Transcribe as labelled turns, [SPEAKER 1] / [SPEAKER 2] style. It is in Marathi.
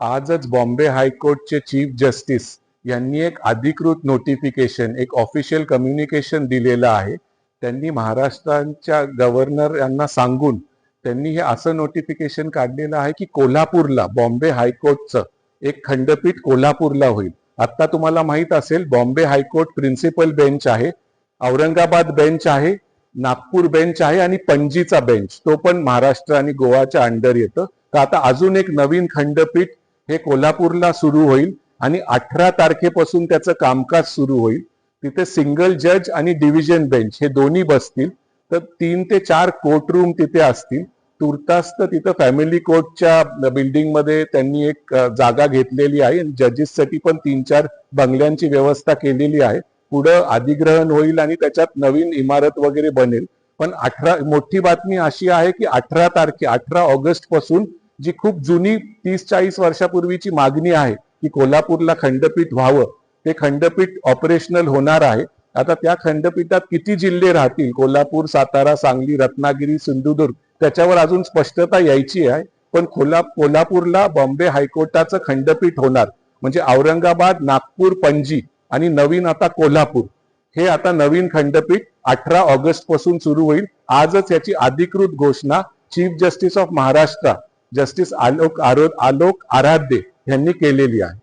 [SPEAKER 1] आजच बॉम्बे हायकोर्टचे चीफ जस्टिस यांनी एक अधिकृत नोटिफिकेशन एक ऑफिशियल कम्युनिकेशन दिलेलं आहे. त्यांनी महाराष्ट्रांच्या गव्हर्नर यांना सांगून त्यांनी हे असं नोटिफिकेशन काढलेलं आहे की कोल्हापूरला बॉम्बे हायकोर्टचं एक खंडपीठ कोल्हापूरला होईल. आता तुम्हाला माहीत असेल बॉम्बे हायकोर्ट प्रिन्सिपल बेंच आहे औरंगाबाद बेंच आहे नागपूर बेंच आहे आणि पणजीचा बेंच तो पण महाराष्ट्र आणि गोवाच्या अंडर येतं. तर आता अजून एक नवीन खंडपीठ हे कोल्हापूरला सुरू होईल आणि अठरा तारखेपासून त्याचं कामकाज सुरू होईल. तिथे सिंगल जज आणि डिव्हिजन बेंच हे दोन्ही बसतील. तर तीन ते चार कोर्ट रूम तिथे असतील. तुर्तास तर तिथं फॅमिली कोर्टच्या बिल्डिंगमध्ये त्यांनी एक जागा घेतलेली आहे जजेससाठी पण तीन चार बंगल्यांची व्यवस्था केलेली आहे. पुढं अधिग्रहण होईल आणि त्याच्यात नवीन इमारत वगैरे बनेल. पण अठरा मोठी बातमी अशी आहे की अठरा तारखे अठरा ऑगस्टपासून जी खूप जुनी तीस चाळीस वर्षापूर्वीची मागणी आहे की कोल्हापूरला खंडपीठ व्हावं ते खंडपीठ ऑपरेशनल होणार आहे. आता त्या खंडपीठात किती जिल्हे राहतील? कोल्हापूर सातारा सांगली रत्नागिरी सिंधुदुर्ग त्याच्यावर अजून स्पष्टता यायची आहे. पण कोल्हा कोल्हापूरला बॉम्बे हायकोर्टाचं खंडपीठ होणार. म्हणजे औरंगाबाद नागपूर पणजी आणि नवीन आता कोल्हापूर. हे आता नवीन खंडपीठ अठरा ऑगस्टपासून सुरू होईल. आजच याची अधिकृत घोषणा chief justice of Maharashtra justice Alok आरो आलोक आराध्य यांनी केलेली आहे.